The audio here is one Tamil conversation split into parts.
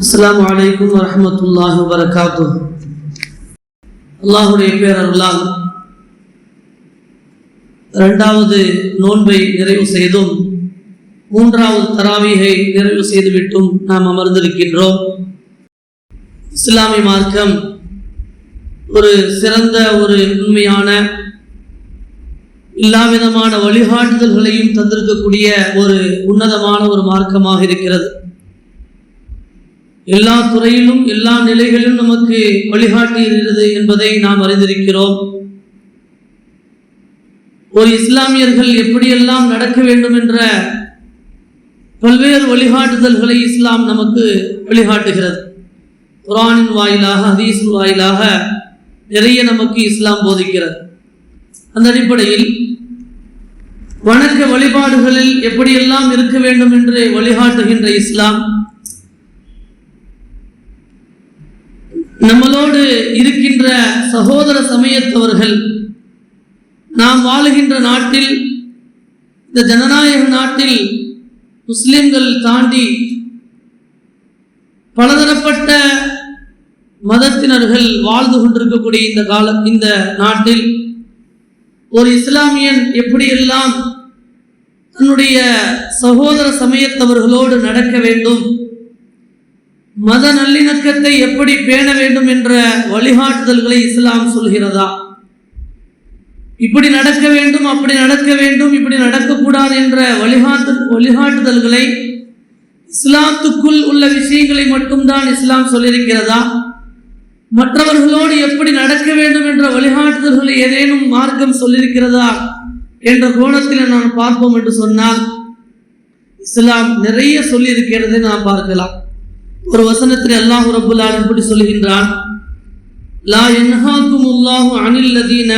அஸ்லாம் வலைக்கம் வரமத்துல்லாஹ் வரகாத்து அல்லாஹுடைய பேரருளால் இரண்டாவது நோன்பை நிறைவு செய்தும் மூன்றாவது தராவிகை நிறைவு செய்துவிட்டும் நாம் அமர்ந்திருக்கின்றோம் இஸ்லாமிய மார்க்கம் ஒரு சிறந்த ஒரு உண்மையான எல்லாவிதமான வழிகாட்டுதல்களையும் தந்திருக்கக்கூடிய ஒரு உன்னதமான ஒரு மார்க்கமாக இருக்கிறது எல்லா துறையிலும் எல்லா நிலைகளிலும் நமக்கு வழிகாட்டி இருக்கிறது என்பதை நாம் அறிந்திருக்கிறோம். ஒரு இஸ்லாமியர்கள் எப்படியெல்லாம் நடக்க வேண்டும் என்ற பல்வேறு வழிகாட்டுதல்களை இஸ்லாம் நமக்கு வழிகாட்டுகிறது. குரானின் வாயிலாக ஹதீஸின் வாயிலாக நிறைய நமக்கு இஸ்லாம் போதிக்கிறது. அந்த அடிப்படையில் வணக்க வழிபாடுகளில் எப்படியெல்லாம் இருக்க வேண்டும் என்று வழிகாட்டுகின்ற இஸ்லாம் நம்மளோடு இருக்கின்ற சகோதர சமயத்தவர்கள் நாம் வாழுகின்ற நாட்டில் இந்த ஜனநாயக நாட்டில் முஸ்லிம்கள் தாண்டி பலதரப்பட்ட மதத்தினர்கள் வாழ்ந்து கொண்டிருக்கக்கூடிய இந்த கால இந்த நாட்டில் ஒரு இஸ்லாமியன் எப்படியெல்லாம் தன்னுடைய சகோதர சமயத்தவர்களோடு நடக்க வேண்டும் மத நல்லிணக்கத்தை எப்படி பேண வேண்டும் என்ற வழிகாட்டுதல்களை இஸ்லாம் சொல்கிறதா? இப்படி நடக்க வேண்டும் அப்படி நடக்க வேண்டும் இப்படி நடக்கக்கூடாது என்ற வழிகாட்டு வழிகாட்டுதல்களை இஸ்லாத்துக்குள் உள்ள விஷயங்களை மட்டும்தான் இஸ்லாம் சொல்லியிருக்கிறதா? மற்றவர்களோடு எப்படி நடக்க வேண்டும் என்ற வழிகாட்டுதல்களை ஏதேனும் மார்க்கம் சொல்லியிருக்கிறதா என்ற கோணத்தில் நான் பார்ப்போம் என்று சொன்னால் இஸ்லாம் நிறைய சொல்லியிருக்கிறது நாம் பார்க்கலாம். ஒரு வசனத்தில் அல்லாஹ் ரபுல் இப்படி சொல்கின்றான் லா யன்ஹாக்கும் அல்லாஹு அனில் லதீன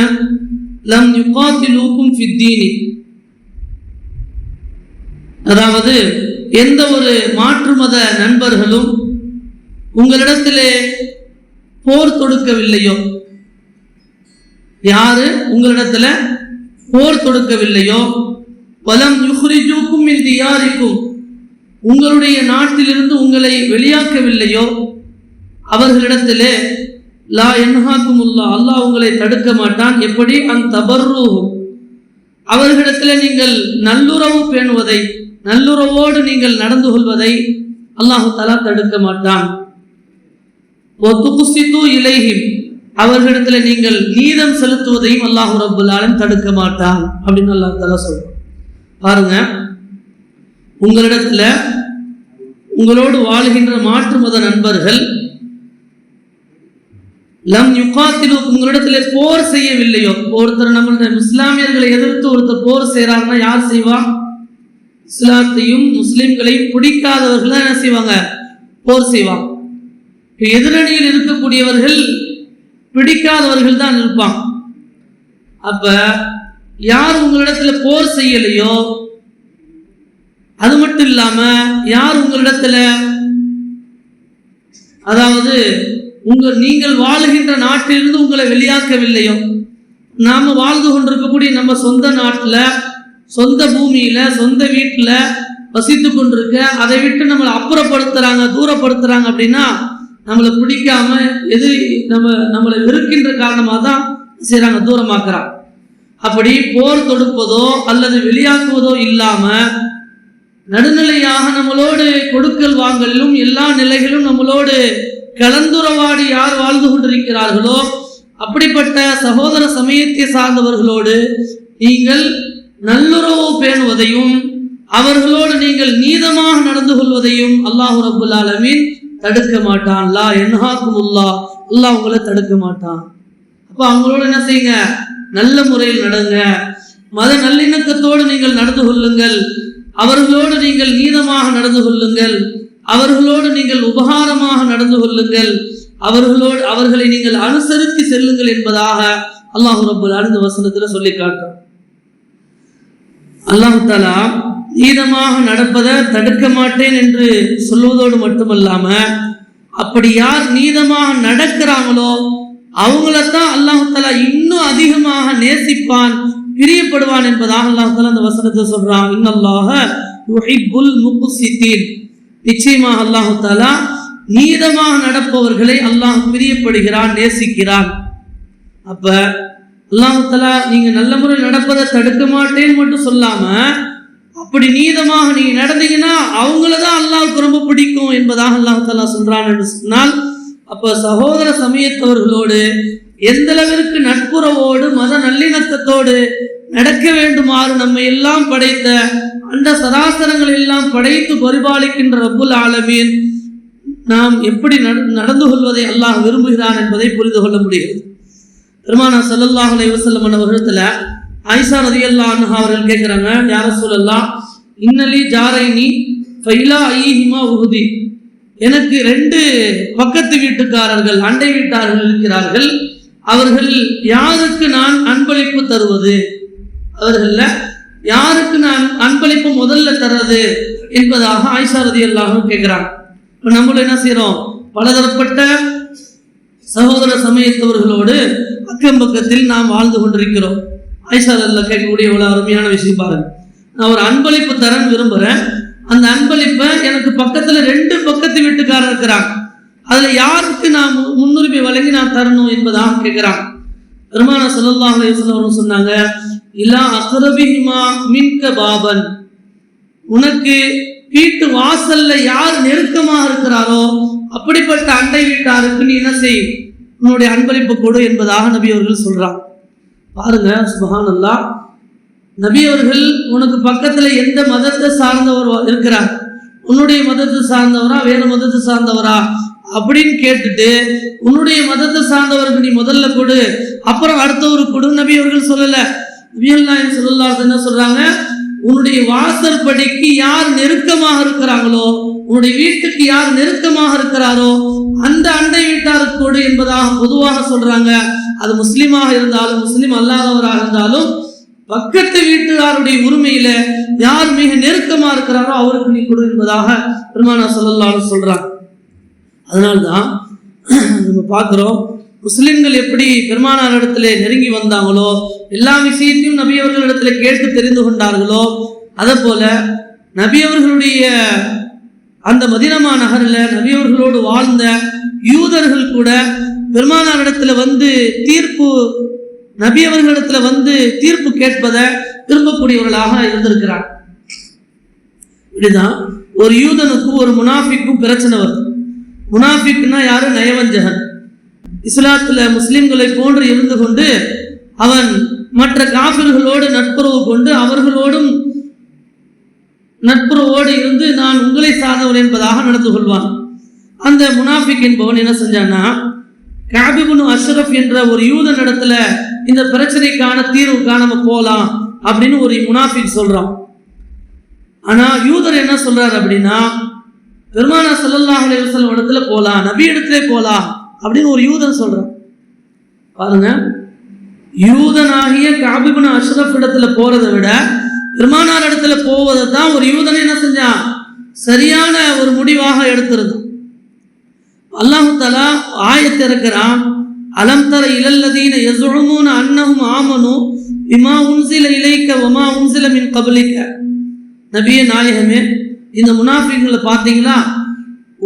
லம் யுகாத்திலூக்கும் ஃபித்தீனி. அதாவது எந்த ஒரு மாற்று மத நண்பர்களும் உங்களிடத்திலே போர் தொடுக்கவில்லையோ? யாரு உங்களிடத்துல போர் தொடுக்கவில்லையோ? பலம் யுஹ்ரிஜூக்கும் மின் தியாரிக்கும். உங்களுடைய நாட்டிலிருந்து உங்களை வெளியாக்கவில்லையோ அவர்களிடத்திலே லா என்ஹாக்குமுல்லா அல்லாஹ் உங்களை தடுக்க மாட்டான். எப்படி? அந் தபர்ரு அவர்களிடத்தில் நீங்கள் நல்லுறவு பேணுவதை நல்லுறவோடு நீங்கள் நடந்து கொள்வதை அல்லாஹு தலா தடுக்க மாட்டான். ஒத்துகுசித்து இலைஹிம். அவர்களிடத்தில் நீங்கள் நீதம் செலுத்துவதையும் அல்லாஹு ரபுல்லாலும் தடுக்க மாட்டான். அப்படின்னு அல்லாஹ் தலா சொல்றான். பாருங்க. உங்களிடத்தில் உங்களோடு வாழ்கின்ற மாற்று மத நண்பர்கள் லம் யுகாத்திலு உங்களிடத்தில் போர் செய்யவில்லையோ? ஒருத்தர் நம்மளுடைய இஸ்லாமியர்களை எதிர்த்து ஒருத்தர் போர் செய்கிறாருன்னா யார் செய்வா? இஸ்லாத்தையும் முஸ்லிம்களையும் பிடிக்காதவர்கள் தான் என்ன செய்வாங்க? போர் செய்வாங்க இப்போ எதிரணியில் இருக்கக்கூடியவர்கள் பிடிக்காதவர்கள் தான் இருப்பான் அப்ப யார் உங்களிடத்தில் போர் செய்யலையோ? அது மட்டும் இல்லாம யார் உங்களிடத்துல? அதாவது உங்க நீங்கள் வாழுகின்ற நாட்டிலிருந்து உங்களை வெளியாக்கவில்லையோ? நாம வாழ்ந்து கொண்டிருக்கக்கூடிய நம்ம சொந்த நாட்டில் சொந்த பூமியில சொந்த வீட்டில் வசித்து கொண்டிருக்க அதை விட்டு நம்மளை அப்புறப்படுத்துறாங்க தூரப்படுத்துறாங்க அப்படின்னா நம்மளை பிடிக்காம எது நம்ம நம்மளை வெறுக்கின்ற காரணமாக தான் செய்கிறாங்க தூரமாக்குறாங்க. அப்படி போர் தொடுப்பதோ அல்லது வெளியாக்குவதோ இல்லாம நடுநிலையாக நம்மளோடு கொடுக்கல் வாங்கலிலும் எல்லா நிலைகளிலும் நம்மளோடு கலந்துரவாடி யார் வாழ்ந்து கொண்டிருக்கிறார்களோ அப்படிப்பட்ட சகோதர சமயத்தை சார்ந்தவர்களோடு நீங்கள் நல்லுறவு பேணுவதையும் அவர்களோடு நீங்கள் நீதமாக நடந்து கொள்வதையும் அல்லாஹு ரபுல் ஆலமீன் தடுக்க மாட்டான். லா என்ஹாக்கும் உல்லா அல்லாஹ் உங்களை தடுக்க மாட்டான். அப்போ அவங்களோட என்ன செய்யுங்க? நல்ல முறையில் நடங்க. மத நல்லிணக்கத்தோடு நீங்கள் நடந்து கொள்ளுங்கள். அவர்களோடு நீங்கள் நீதமாக நடந்து கொள்ளுங்கள். அவர்களோடு நீங்கள் உபகாரமாக நடந்து கொள்ளுங்கள். அவர்களோடு அவர்களை நீங்கள் அனுசரித்து செல்லுங்கள் என்பதாக அல்லாஹு ரபுல் இந்த வசனத்துல சொல்லி காட்டும் அல்லாஹு தாலா நீதமாக நடப்பதை தடுக்க மாட்டேன் என்று சொல்வதோடு மட்டுமல்லாம அப்படி யார் நீதமாக நடக்கிறாங்களோ அவங்களத்தான் அல்லாஹு தாலா இன்னும் அதிகமாக நேசிப்பான் பிரியப்படுவான் என்பதாக அல்லாஹால அந்த வசனத்தை சொல்றான் இன்னல்லாஹ யுஹிப்புல் முக்சித்தீன் நிச்சயமாக அல்லாஹு தாலா நீதமாக நடப்பவர்களை அல்லாஹ் பிரியப்படுகிறான் நேசிக்கிறான். அப்ப அல்லாஹு தலா நீங்க நல்ல முறையில் நடப்பதை தடுக்க மாட்டேன்னு மட்டும் சொல்லாம அப்படி நீதமாக நீங்க நடந்தீங்கன்னா அவங்கள தான் அல்லாஹ்வுக்கு ரொம்ப பிடிக்கும் என்பதாக அல்லாஹு தலா சொல்றான் என்று சொன்னால் அப்ப சகோதர சமயத்தவர்களோடு எந்த அளவிற்கு நட்புறவோடு மத நல்லிணக்கத்தோடு நடக்க வேண்டுமாறு நம்மை எல்லாம் படைத்த அந்த சராசரங்கள் எல்லாம் படைத்து பரிபாலிக்கின்ற ரப்புல் ஆலமீன் நாம் எப்படி நட- நடந்து கொள்வதை அல்லாஹ் விரும்புகிறான் என்பதை புரிந்து கொள்ள முடிகிறது. பெருமானா சல்லல்லாஹ் அலைவசல்லம் வருடத்தில் ஆயிஷா ஆயிஷா அல்லா அன்ஹா அவர்கள் கேட்குறாங்க யார சொல்லலாம் இன்னலி ஜாரைனி ஃபைலா ஐஹிமா உகுதி எனக்கு ரெண்டு பக்கத்து வீட்டுக்காரர்கள் அண்டை வீட்டார்கள் இருக்கிறார்கள். அவர்கள் யாருக்கு நான் அன்பளிப்பு தருவது? அவர்கள்ல யாருக்கு நான் அன்பளிப்பு முதல்ல தர்றது என்பதாக ஆயிஷா எல்லாரும் கேட்கிறாங்க இப்போ நம்மளும் என்ன செய்யறோம் பலதரப்பட்ட சகோதர சமயத்தவர்களோடு அக்கம் பக்கத்தில் நாம் வாழ்ந்து கொண்டிருக்கிறோம். ஐசாரில் கேட்கக்கூடிய இவ்வளோ அருமையான விஷயம் பாருங்க. நான் ஒரு அன்பளிப்பு தரன்னு விரும்புகிறேன் அந்த அன்பளிப்பை எனக்கு பக்கத்தில் ரெண்டு பக்கத்து வீட்டுக்காரர் இருக்கிறாங்க. அதில் யாருக்கு நான் மு- முன்னுரிமை வழங்கி நான் தரணும் என்பதாக கேட்குறாங்க. பெருமான ஸல்லல்லாஹு அலைஹி சொன்னாங்க இல்லா அக்ரபிஹிமா மின்க பாபன். உனக்கு வீட்டு வாசல்ல யார் நெருக்கமாக இருக்கிறாரோ அப்படிப்பட்ட அண்டை வீட்டாருக்கு நீ என்ன செய்? உன்னுடைய அன்பளிப்பு கொடு என்பதாக நபி அவர்கள் சொல்றாங்க. பாருங்க சுபஹானல்லா நபி அவர்கள் உனக்கு பக்கத்துல எந்த மதத்தை சார்ந்தவர் இருக்கிறார்? உன்னுடைய மதத்தை சார்ந்தவரா வேறு மதத்தை சார்ந்தவரா? அப்படின்னு கேட்டுட்டு உன்னுடைய மதத்தை சார்ந்தவருக்கு நீ முதல்ல கொடு அப்புறம் அடுத்தவருக்கு கொடு. நபி அவர்கள் சொல்லல. நபிகள் நாயகம் ஸல்லல்லாஹு என்ன சொல்றாங்க? உன்னுடைய வாசல் படிக்கு யார் நெருக்கமாக இருக்கிறாங்களோ உன்னுடைய வீட்டுக்கு யார் நெருக்கமாக இருக்கிறாரோ அந்த அண்டை வீட்டாருக்கு கொடு என்பதாக பொதுவாக சொல்றாங்க. அது முஸ்லீமாக இருந்தாலும் முஸ்லீம் அல்லாதவராக இருந்தாலும் பக்கத்து வீட்டுக்காருடைய உரிமையில யார் மிக நெருக்கமா இருக்கிறாரோ அவருக்கு நீ கொடு என்பதாக பெருமானா சொல்லலாம்னு சொல்றாங்க. அதனால்தான் நம்ம பார்க்குறோம் முஸ்லிம்கள் எப்படி பெருமானார் இடத்துல நெருங்கி வந்தாங்களோ எல்லா விஷயத்தையும் நபி அவர்களிடத்துல கேட்டு தெரிந்து கொண்டார்களோ அதை போல நபி அவர்களுடைய அந்த மதினமா நகரில் நபி அவர்களோடு வாழ்ந்த யூதர்கள் கூட பெருமானார் இடத்துல வந்து தீர்ப்பு நபி அவர்களிடத்துல வந்து தீர்ப்பு கேட்பதை விரும்பக்கூடியவர்களாக இருந்திருக்கிறார் இப்படிதான் ஒரு யூதனுக்கும் ஒரு முனாஃபிக்கும் பிரச்சனை வருது. முனாஃபிக்னா யாரு? நயவஞ்சகன். இஸ்லாத்துல முஸ்லிம்களை போன்று இருந்து கொண்டு அவன் மற்ற காஃபிர்களோடு நட்புறவு கொண்டு அவர்களோடும் நட்புறவோடு இருந்து நான் உங்களை சார்ந்தவன் என்பதாக நடந்து கொள்வான். அந்த முனாஃபிக் என்பவன் என்ன செஞ்சான்னா காபிபுனு அஷ்ரஃப் என்ற ஒரு யூதன் இடத்துல இந்த பிரச்சனைக்கான தீர்வுக்கான நம்ம போகலாம் அப்படின்னு ஒரு முனாஃபிக் சொல்றான். ஆனா யூதர் என்ன சொல்றாரு அப்படின்னா பெருமானா சல்லல்லாஹ் அலைஹி இடத்துல போகலாம் நபி இடத்துல போகலாம் அப்படின்னு ஒரு யூதன் சொல்கிறான் பாருங்க. யூதனாகிய காபிபுன் அஷ்ரஃப் இடத்துல போகிறத விட பெருமானார் இடத்துல போவதை தான் ஒரு யூதனை என்ன செஞ்சான்? சரியான ஒரு முடிவாக எடுத்திருந்தான். அல்லாஹு தலா ஆயத்தை அலம் தர இலல்லதீன யசுழுமூன அன்னஹும் ஆமனு இமா உன்சில இலைக்க வமா உன்சில மின் கபலிக்க. நபிய நாயகமே இந்த முனாஃபிகளை பார்த்தீங்கன்னா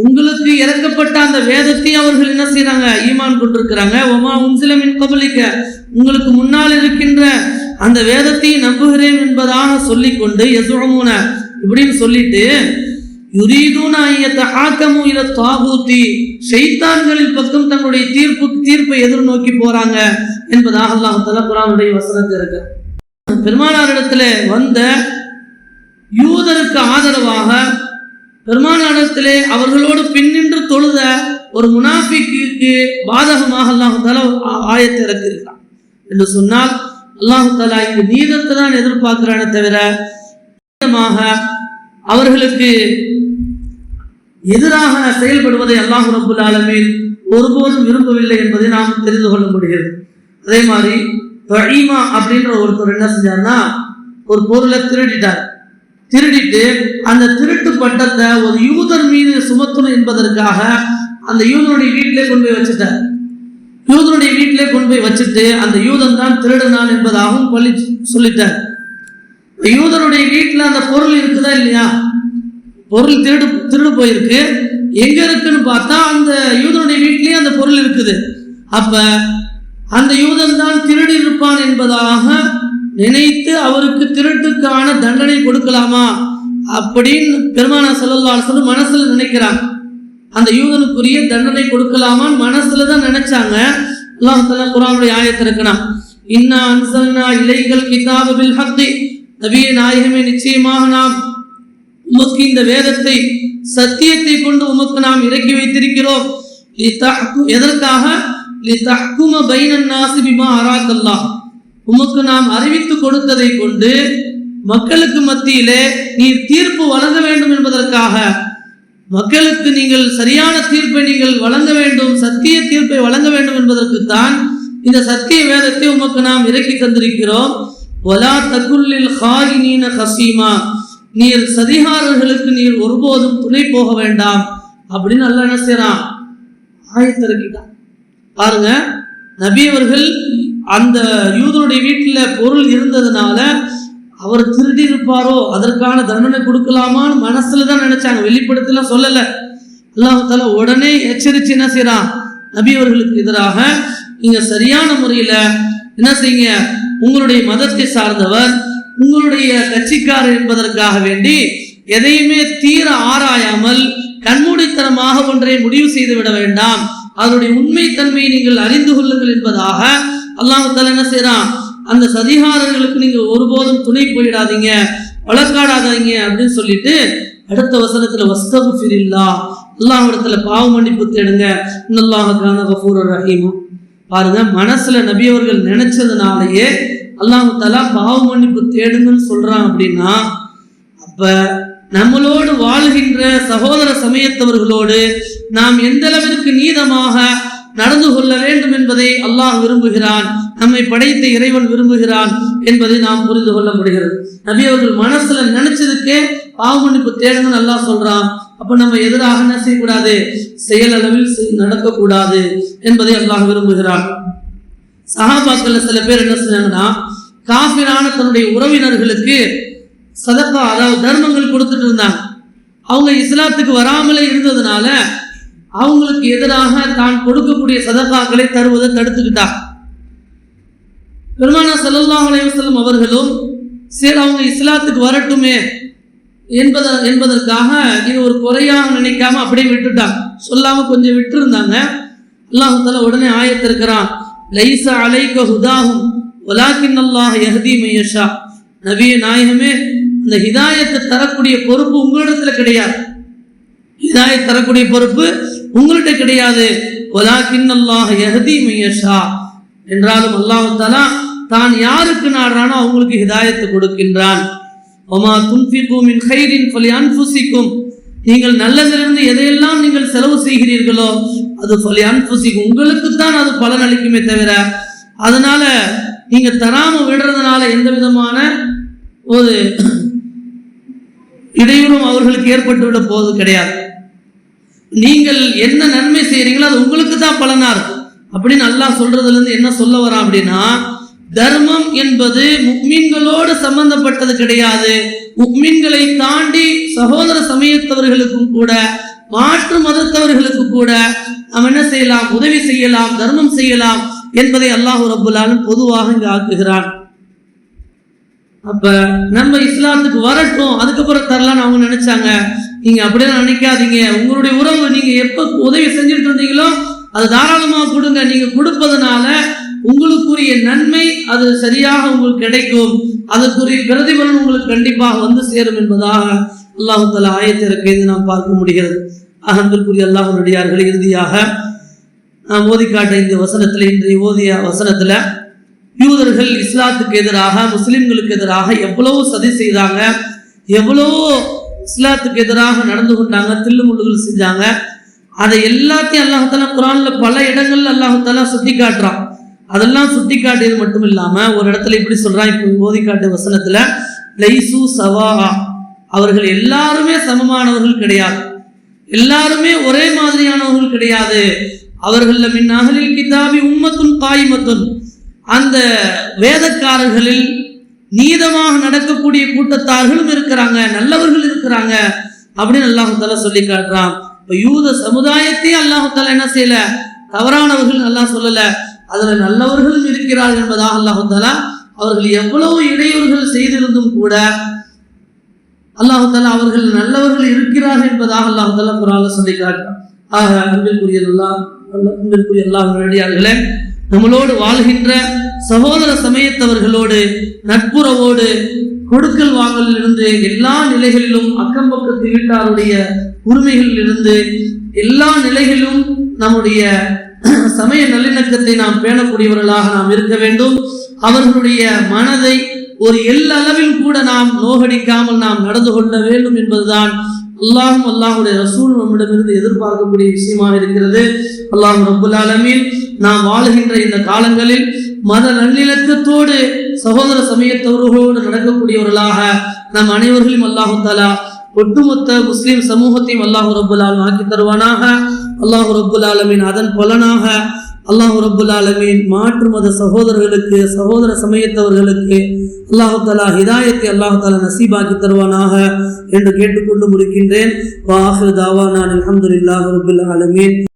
உங்களுக்கு இறக்கப்பட்ட அந்த வேதத்தையும் அவர்கள் என்ன செய்யறாங்க ஈமான் கொண்டிருக்கிறாங்க. ஒமா உன்சிலமின் கபலிக்க. உங்களுக்கு முன்னால் இருக்கின்ற அந்த வேதத்தையும் நம்புகிறேன் என்பதாக சொல்லிக்கொண்டு யசுழமுன இப்படின்னு சொல்லிட்டு யுரீதுன ஷைத்தான்களின் பக்கம் தங்களுடைய தீர்ப்பு தீர்ப்பை எதிர்நோக்கி போறாங்க என்பதாக அல்லாஹ் தலா குரானுடைய வசனத்தில் இருக்கு. பெருமானாரிடத்துல வந்த யூதருக்கு ஆதரவாக பெருமானாரிடத்திலே அவர்களோடு பின்னின்று தொழுத ஒரு முனாஃபிக்கு பாதகமாக அல்லாஹு தாலா ஆயத்தை இறக்கியிருக்கிறான். என்று சொன்னால் அல்லாஹு தாலா இங்கு நீதத்தை தான் எதிர்பார்க்கிறானே தவிர நீதமாக அவர்களுக்கு எதிராக செயல்படுவதை அல்லாஹ் ரபுல் ஆலமீன் ஒருபோதும் விரும்பவில்லை என்பதை நாம் தெரிந்து கொள்ள முடிகிறது. அதே மாதிரி தஈமா அப்படின்ற ஒருத்தர் என்ன செஞ்சார்னா ஒரு பொருளை திருடிட்டார். திருடிட்டு அந்த திருட்டு பட்டத்தை ஒரு யூதர் மீது சுமத்தணும் என்பதற்காக அந்த யூதனுடைய வீட்டிலே கொண்டு போய் வச்சுட்டார். யூதனுடைய வீட்டிலே கொண்டு போய் வச்சுட்டு அந்த யூதன் தான் திருடனான் என்பதாகவும் பள்ளி சொல்லிட்டார். யூதனுடைய வீட்டில் அந்த பொருள் இருக்குதா இல்லையா? பொருள் திருடு திருடு போயிருக்கு. எங்க இருக்குன்னு பார்த்தா அந்த யூதனுடைய வீட்டிலேயே அந்த பொருள் இருக்குது. அப்ப அந்த யூதன் தான் திருடி இருப்பான் என்பதாக நினைத்து அவருக்கு திருட்டுக்கான தண்டனை கொடுக்கலாமா? அப்படின்னு பெருமானா செல்லல்லா சொல்லி மனசுல நினைக்கிறாங்க. அந்த யூதனுக்குரிய தண்டனை கொடுக்கலாமான்னு மனசுல தான் நினைச்சாங்க. அல்லாஹ் குரானுடைய குர்ஆனுடைய இருக்கணும் இன்னா அன்சல்னா இலைகள் கிதாப பில் ஹக்தி நபிய நாயகமே நிச்சயமாக நாம் உமக்கு இந்த வேதத்தை சத்தியத்தை கொண்டு உமக்கு நாம் இறக்கி வைத்திருக்கிறோம். லிதஹ்கு- எதற்காக? லிதஹ்கும பைனன் நாசி பிமா அராக்கல்லாஹ். உமக்கு நாம் அறிவித்து கொடுத்ததை கொண்டு மக்களுக்கு மத்தியிலே நீர் தீர்ப்பு வழங்க வேண்டும் என்பதற்காக. மக்களுக்கு நீங்கள் சரியான தீர்ப்பை நீங்கள் வழங்க வேண்டும் சத்திய தீர்ப்பை வழங்க வேண்டும் என்பதற்குத்தான் இந்த சத்திய வேதத்தை உமக்கு நாம் இறக்கி தந்திருக்கிறோம். வலா தகுல்லில் ஹாயினீன ஹசீமா. நீர் சதிகாரர்களுக்கு நீர் ஒருபோதும் துணை போக வேண்டாம் அப்படின்னு அல்ல என்ன செய்யறான் ஆயத்திறக்கிட்டான் பாருங்க நபி அவர்கள் அந்த யூதனுடைய வீட்டில் பொருள் இருந்ததுனால அவர் திருடி இருப்பாரோ அதற்கான தண்டனை கொடுக்கலாமான்னு மனசுல தான் நினைச்சாங்க. வெளிப்படுத்தலாம் சொல்லல. அல்லாஹ் உடனே எச்சரிச்சு என்ன செய்கிறான் நபி அவர்களுக்கு எதிராக நீங்க சரியான முறையில என்ன செய்யுங்க? உங்களுடைய மதத்தை சார்ந்தவர் உங்களுடைய கட்சிக்காரர் என்பதற்காக வேண்டி எதையுமே தீர ஆராயாமல் கண்மூடித்தனமாக ஒன்றை முடிவு செய்து விட வேண்டாம். அதனுடைய உண்மைத்தன்மையை நீங்கள் அறிந்து கொள்ளுங்கள் என்பதாக அல்லாஹால என்ன செய்யறான் அந்த சதிகாரர்களுக்கு நீங்க ஒருபோதும் துணை போயிடாதீங்க வழக்காடாதீங்க அப்படின்னு சொல்லிட்டு அடுத்த வசனத்துல வஸ்தகுஃபிரில்லா அல்லாஹ்விடத்துல பாவ மன்னிப்பு தேடுங்க. இன்னல்லாஹ கான கஃபூரர் ரஹீமா. பாருங்க மனசுல நபி அவர்கள் நினைச்சதுனாலயே அல்லாஹ் தலா பாவ மன்னிப்பு தேடுங்கன்னு சொல்றான் அப்படின்னா அப்ப நம்மளோடு வாழ்கின்ற சகோதர சமயத்தவர்களோடு நாம் எந்த அளவிற்கு நீதமாக நடந்து கொள்ள வேண்டும் என்பதை அல்லாஹ் விரும்புகிறான். நம்மை படைத்த இறைவன் விரும்புகிறான் என்பதை நாம் புரிந்து கொள்ள முடிகிறது. நபி அவர்கள் மனசுல நினைச்சதுக்கே பாவமன்னிப்பு தேடுங்கன்னு அல்லாஹ் சொல்றான். அப்ப நம்ம எதிராக என்ன செய்யக்கூடாது? செயலளவில் நடக்கக்கூடாது என்பதை அல்லாஹ் விரும்புகிறான். சஹாபாக்கள்ல சில பேர் என்ன செஞ்சாங்கன்னா காஃபிரான தன்னுடைய உறவினர்களுக்கு சதக்கா அதாவது தர்மங்கள் கொடுத்துட்டு இருந்தாங்க. அவங்க இஸ்லாத்துக்கு வராமலே இருந்ததுனால அவங்களுக்கு எதிராக தான் கொடுக்கக்கூடிய சதகாக்களை தருவதை தடுத்துக்கிட்டார். பெருமானா சல்லல்லா அலைவசல்லம் அவர்களும் சரி அவங்க இஸ்லாத்துக்கு வரட்டுமே என்பத என்பதற்காக இது ஒரு குறையாக நினைக்காம அப்படியே விட்டுட்டாங்க. சொல்லாம கொஞ்சம் விட்டுருந்தாங்க. அல்லாஹ் தஆலா உடனே ஆயத்திருக்கிறான் லைசா அலைக்க ஹுதாகும் வலாக்கின் அல்லாஹ் எஹதி மையஷா நபிய நாயகமே அந்த ஹிதாயத்தை தரக்கூடிய பொறுப்பு உங்களிடத்துல கிடையாது. ஹிதாயத் தரக்கூடிய பொறுப்பு உங்கள்கிட்ட கிடையாது. அல்லாஹ் யஹ்தி மையஷா என்றாலும் அல்லாஹ் தான் யாருக்கு நாடுறானோ அவங்களுக்கு ஹிதாயத்தை கொடுக்கின்றான். ஒமா துன்பிக்கும் மின் கைரின் ஃபலி நீங்கள் நல்லதிலிருந்து எதையெல்லாம் நீங்கள் செலவு செய்கிறீர்களோ அது ஃபலி அன்புசிக்கும் உங்களுக்கு தான் அது பலன் அளிக்குமே தவிர அதனால நீங்க தராம விடுறதுனால எந்த விதமான ஒரு இடையூறும் அவர்களுக்கு ஏற்பட்டு விட போவது கிடையாது. நீங்கள் என்ன நன்மை செய்கிறீங்களோ அது உங்களுக்கு தான் பலனாக இருக்கும். அப்படின்னு அல்லாஹ் சொல்றதுலேருந்து என்ன சொல்ல வரான் அப்படின்னா தர்மம் என்பது முக்மீன்களோடு சம்பந்தப்பட்டது கிடையாது. முக்மீன்களை தாண்டி சகோதர சமயத்தவர்களுக்கும் கூட மாற்று மதத்தவர்களுக்கு கூட நாம் என்ன செய்யலாம் உதவி செய்யலாம் தர்மம் செய்யலாம் என்பதை அல்லாஹு ரபுல்லாலும் பொதுவாக இங்கு ஆக்குகிறான். அப்ப நம்ம இஸ்லாத்துக்கு வரட்டும் அதுக்கப்புறம் தரலாம்னு அவங்க நினைச்சாங்க. நீங்கள் அப்படியெல்லாம் நினைக்காதீங்க. உங்களுடைய உறவு நீங்கள் எப்போ உதவி செஞ்சுட்டு இருந்தீங்களோ அது தாராளமாக கொடுங்க. நீங்கள் கொடுப்பதனால உங்களுக்குரிய நன்மை அது சரியாக உங்களுக்கு கிடைக்கும். அதற்குரிய பிரதிபலன் உங்களுக்கு கண்டிப்பாக வந்து சேரும் என்பதாக அல்லாஹால ஆயத்திற்கு இது நாம் பார்க்க முடிகிறது. அகன்பிற்குரிய அல்லாஹ் நடிகார்கள் இறுதியாக நாம் ஓதி காட்ட இந்த வசனத்தில் இன்றைய ஓதிய வசனத்தில் யூதர்கள் இஸ்லாத்துக்கு எதிராக முஸ்லிம்களுக்கு எதிராக எவ்வளவோ சதி செய்தாங்க எவ்வளவோ இஸ்லாத்துக்கு எதிராக நடந்து கொண்டாங்க தில்லுமுள்ளுகள் செஞ்சாங்க. அதை எல்லாத்தையும் அல்லாஹாலா குரான்ல பல இடங்கள்ல அல்லாஹாலா சுட்டி காட்டுறான் அதெல்லாம் சுட்டி காட்டியது மட்டும் இல்லாம ஒரு இடத்துல இப்படி சொல்றான் இப்போ போதி காட்டு வசனத்துல லைசு சவா அவர்கள் எல்லாருமே சமமானவர்கள் கிடையாது. எல்லாருமே ஒரே மாதிரியானவர்கள் கிடையாது. அவர்கள் மின் அகலில் கிதாபி உம்மத்துன் காய்மத்துன். அந்த வேதக்காரர்களில் நீதமாக நடக்கக்கூடிய கூட்டத்தார்களும் இருக்கிறாங்க நல்லவர்கள் இருக்கிறாங்க அப்படின்னு அல்லாஹ் சொல்லி காட்டுறான். இப்ப யூத சமுதாயத்தை அல்லாஹால தாலா என்ன செய்யல? தவறானவர்கள் நல்லா சொல்லல. அதுல நல்லவர்களும் இருக்கிறார்கள் என்பதாக அல்லாஹால தாலா அவர்கள் எவ்வளவு இடையூறுகள் செய்திருந்தும் கூட அல்லாஹால தாலா அவர்கள் நல்லவர்கள் இருக்கிறார்கள் என்பதாக அல்லாஹால தாலா சொல்லி காட்டுறான். ஆக அன்பிற்குரிய அல்லாஹ் அன்பிற்குரிய அல்லாஹ் நம்மளோடு வாழ்கின்ற சகோதர சமயத்தவர்களோடு நட்புறவோடு கொடுக்கல் வாங்கலில் இருந்து எல்லா நிலைகளிலும் அக்கம் பக்கத்து வீட்டாருடைய உரிமைகளில் இருந்து எல்லா நிலைகளிலும் நம்முடைய சமய நல்லிணக்கத்தை நாம் பேணக்கூடியவர்களாக நாம் இருக்க வேண்டும். அவர்களுடைய மனதை ஒரு எல்லளவில் கூட நாம் நோகடிக்காமல் நாம் நடந்து கொள்ள வேண்டும் என்பதுதான் அல்லாஹும் அல்லாஹுடைய ரசூல் நம்மிடமிருந்து எதிர்பார்க்கக்கூடிய விஷயமாக இருக்கிறது. அல்லாஹ் ரபுல் ஆலமீன் நாம் வாழுகின்ற இந்த காலங்களில் மத நல்லிணக்கத்தோடு சகோதர சமயத்தவர்களோடு நடக்கக்கூடியவர்களாக நம் அனைவர்களையும் அல்லாஹு தாலா ஒட்டுமொத்த முஸ்லிம் சமூகத்தையும் அல்லாஹு ரபுல் ஆலம் ஆக்கி தருவானாக. அல்லாஹு ரபுல் ஆலமீன் அதன் பலனாக அல்லாஹு ரபுல் ஆலமீன் மாற்று மத சகோதரர்களுக்கு சகோதர சமயத்தவர்களுக்கு அல்லாஹு தாலா ஹிதாயத்தை அல்லாஹு தாலா நசீபாக்கி தருவானாக என்று கேட்டுக்கொண்டு முடிக்கின்றேன். வாஹு தாவா நான் அலமதுல்லாஹு ரபுல் ஆலமீன்.